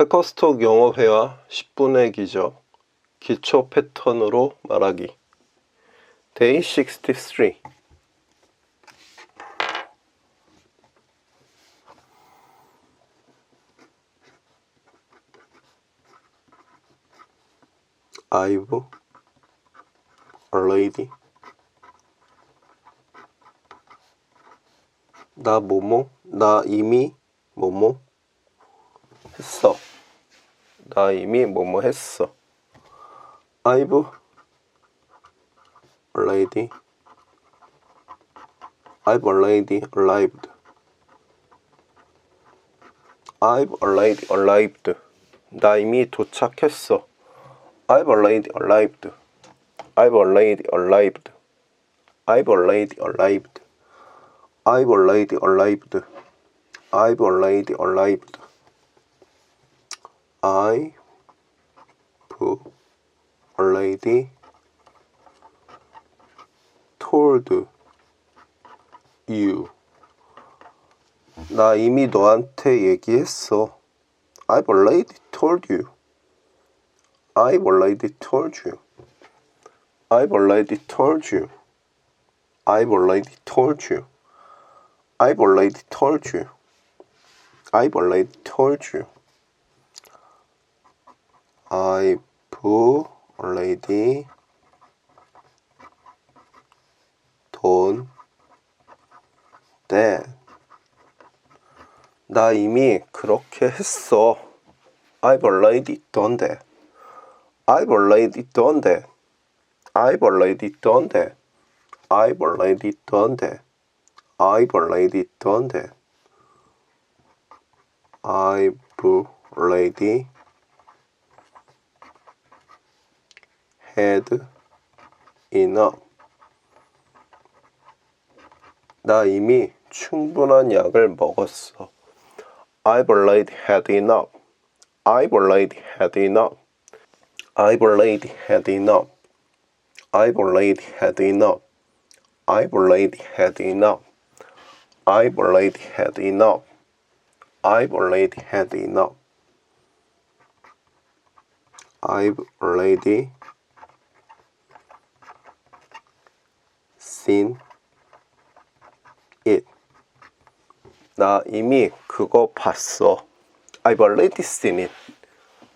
패커스톡 영어 회화 10분의 기적 기초 패턴으로 말하기. Day 63 I've already 나 뭐뭐 나 이미 뭐뭐 했어 나 이미 뭐뭐 했어 I've already I've already arrived I've already arrived 나 이미 도착했어 I've already arrived. I've already arrived. I've already arrived. I've already arrived. I've already arrived. I've already told you. 나 이미 너한테 얘기했어. I've already told you. I've already told you. I've already told you. I've already told you. I've already told you. I've already told you. I've already told that. 나 이미 그렇게 했어. I've already done that. I've already done that. I've already done that. I've already done that. I've already done that. I've already had enough. 나 이미 충분한 약을 먹었어. I've already had enough. I've already had enough. I've already had enough. I've already had enough. I've already had enough. I've already had enough. I've already had enough. I've already 나 이미 그거 봤어. I've already seen it.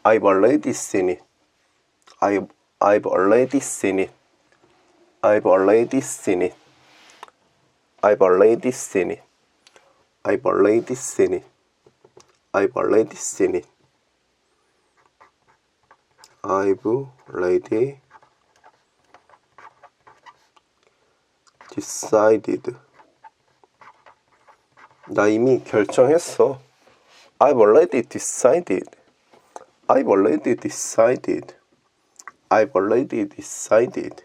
I've already seen it. I've, I've already seen it. I've already seen it. I've already seen it. I've already seen it. I've already seen it. I've already decided. 나 이미 결정했어. I've already decided. I've already decided. I've already decided.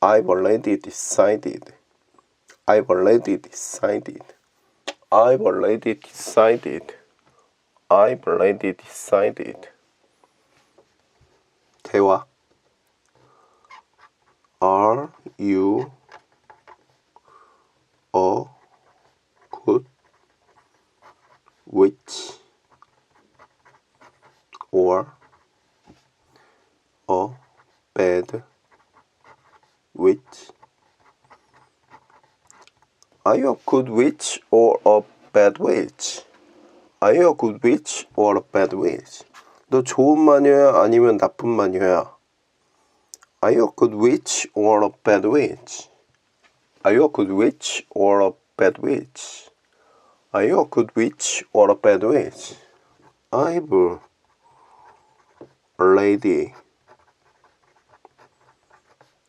I've already decided. I've already decided. I've already decided. I've already decided. 대화. Are you a witch or a bad witch? Are you a good witch or a bad witch? Are you a good witch or a bad witch? 너 좋은 마녀야 아니면 나쁜 마녀야? Are you a good witch or a bad witch? Are you a good witch or a bad witch? Are you a good witch or a bad witch? I've already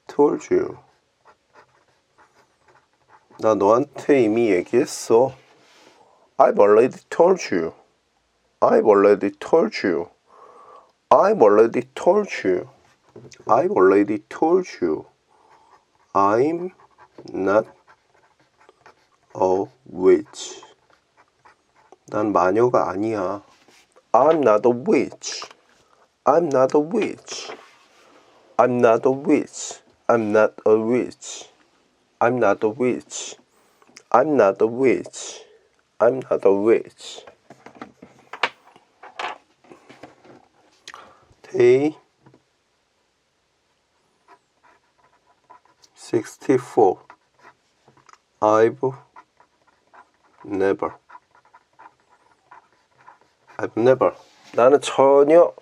told you. 나 너한테 이미 얘기했어. I've already told you. I've already told you. I've already told you. I've already told you. I'm not a witch. 난 마녀가 아니야. I'm not a witch. I'm not a witch. I'm not a witch. I'm not a witch. I'm not a witch. I'm not a witch. I'm not a witch. K 64 I've never I've never 나는 전혀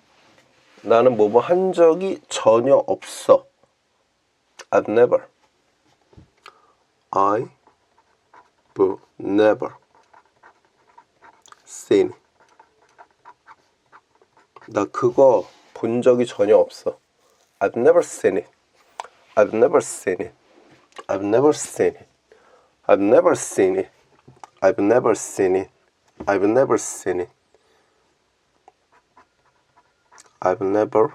나는 뭐뭐 한 적이 전혀 없어 I've never I've never seen 나 그거 본 적이 전혀 없어 I've never seen it I've never seen it I've never seen it I've never seen it I've never seen it I've never seen it I've never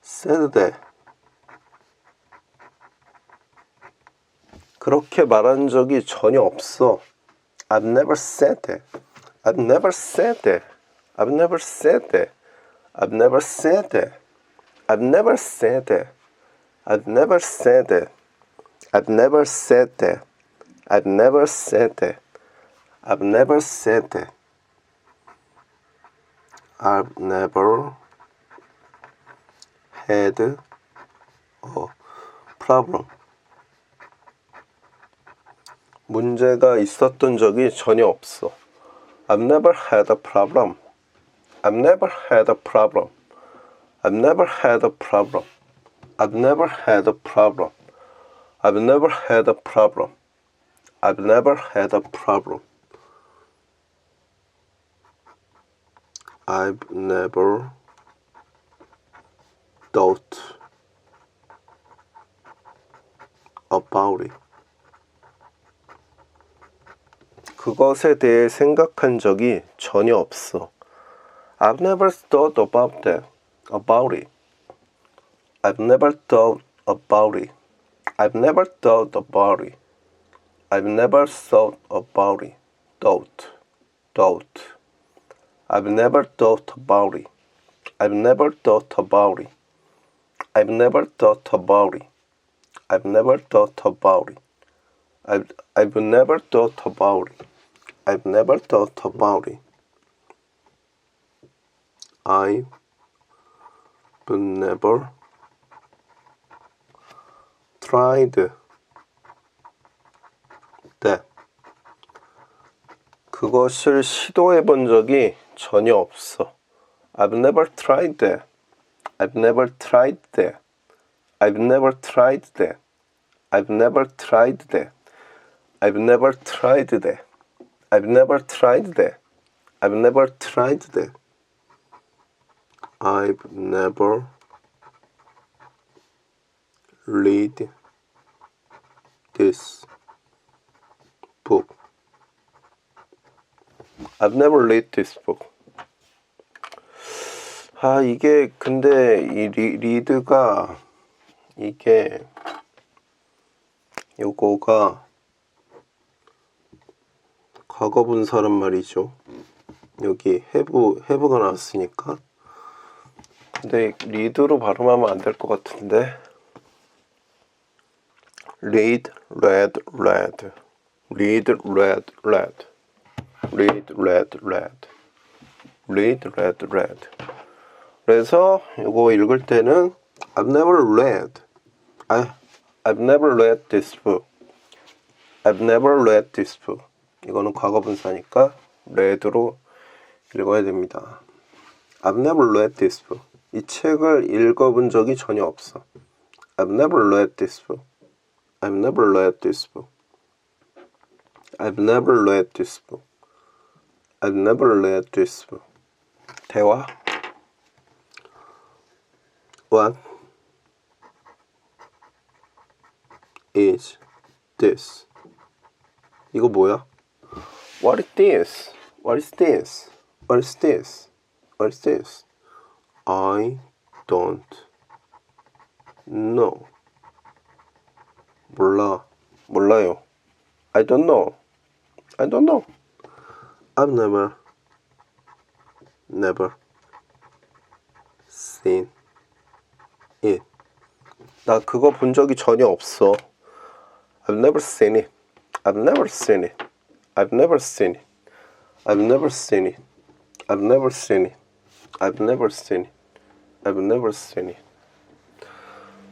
said that. 그렇게 말한 적이 전혀 없어. I've never said that. I've never said that. I've never said that. I've never said that. I've never said that. I've never said that. I've never said that. I've never said that. I've never said that. I've never had a problem. 문제가 있었던 적이 전혀 없어. I've never had a problem. I've never had a problem. I've never had a problem. I've never had a problem. I've never had a problem. I've never had a problem. I've never thought about it. 그것에 대해 생각한 적이 전혀 없어. I've never thought about that, about it. I've never thought about it. I've never thought about it. I've never thought about it. Thought, thought. I've never thought about it. I've never thought about it. I've never thought about it. I've never thought about it. I've, I've never thought about it. I've never thought about it. I've never tried that. 그것을 시도해 본 적이 전혀 없어. I've never tried that. I've never tried that. I've never tried that. I've never tried that. I've never tried that. I've never tried that. I've never tried that. I've never read this book. I've never read this book. 아, 이게 근데 이 리, 리드가 이게 요거가 과거 분사란 말이죠. 여기 해부 해부가 나왔으니까. 근데 리드로 발음하면 안 될 것 같은데. read, read, read. read, read, read. Read, read, read. read, read, read. 그래서 이거 읽을 때는 I've never read. I, I've never read this book. I've never read this book. 이거는 과거 분사니까 read로 읽어야 됩니다. I've never read this book. 이 책을 읽어본 적이 전혀 없어. I've never read this book. I've never read this book. I've never read this book. I never read this Taiwan. What is this? 이거 뭐야? What is this? What is this? What is this? What is this? I don't know. 몰라. 몰라요. I don't know. I don't know. I've never, never seen it. 나 그거 본 적이 전혀 없어. I've never seen it. I've never seen it. I've never seen it. I've never seen it. I've never seen it. I've never seen it. I've never seen it.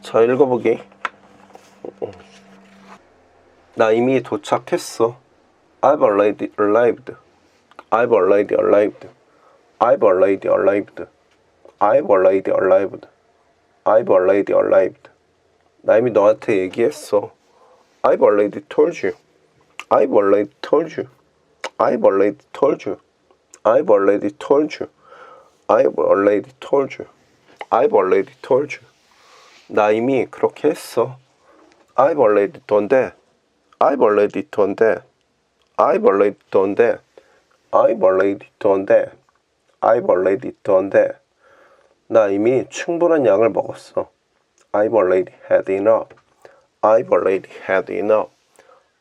자, 읽어보기. 나 이미 도착했어. I've already arrived. I've already arrived. I've already arrived. I've already arrived. I've already arrived. 나 이미 너한테 얘기했어. I've already told you. I've already told you. I've already told you. I've already told you. I've already told you. I've already told you. 나 이미 그렇게 했어. I've already done that. I've already done that. I've already done that. I've already done that. I've already done that. 나 이미 충분한 양을 먹었어. I've already had enough. I've already had enough.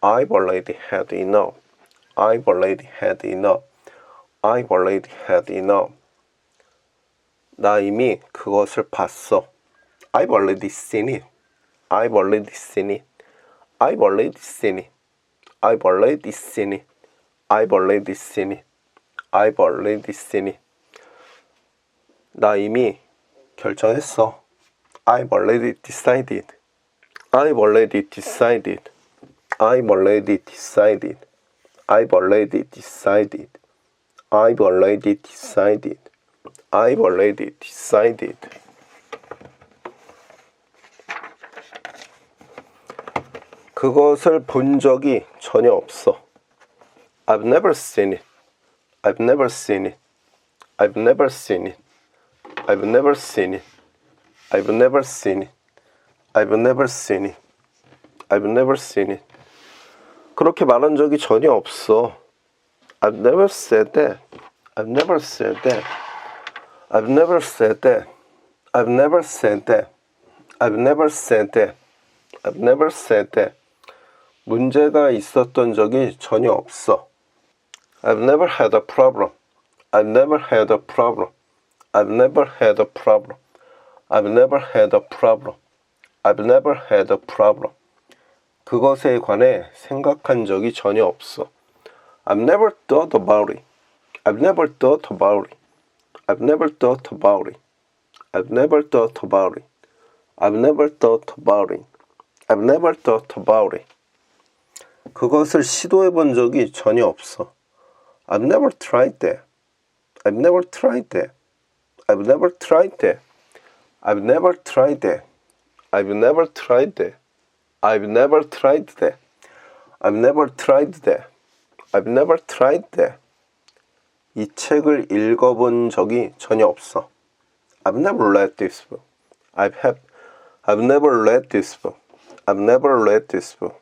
I've already had enough. I've already had enough. I've already had enough. 나 이미 그것을 봤어. I've already seen it. I've already seen it. I've already seen it. I've already seen it. I've already seen it. I've already seen it. 나 이미 결정했어. I've already decided. I've already decided. I've already decided. I've already decided. I've already decided. I've already decided. 그것을 본 적이 전혀 없어. I've never seen it. I've never seen it. I've never seen it. I've never seen it. I've never seen it. I've never seen it. I've never seen it. 그렇게 말한 적이 전혀 없어. I've never said that. I've never said that. I've never said that. I've never said that. I've never said that. I've never said that. 문제가 있었던 적이 전혀 없어. I've never had a problem. I've never had a problem. I've never had a problem. I've never had a problem. I've never had a problem. 그것에 관해 생각한 적이 전혀 없어. I've never thought about it. I've never thought about it. I've never thought about it. I've never thought about it. I've never thought about it. I've never thought about it. 그것을 시도해 본 적이 전혀 없어. I've never tried that. I've never tried that. I've never tried that. I've never tried that. I've never tried that. I've never tried that. I've never tried that. I've never tried that. 이 책을 읽어본 적이 전혀 없어. I've never read this book. I've have, I've never read this book. I've never read this book.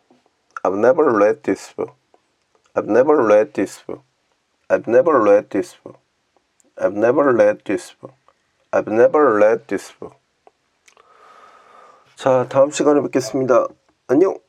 I've never read this book. I've never read this book. I've never read this book. I've never read this book. I've never read this book. 자, 다음 시간에 뵙겠습니다. 안녕!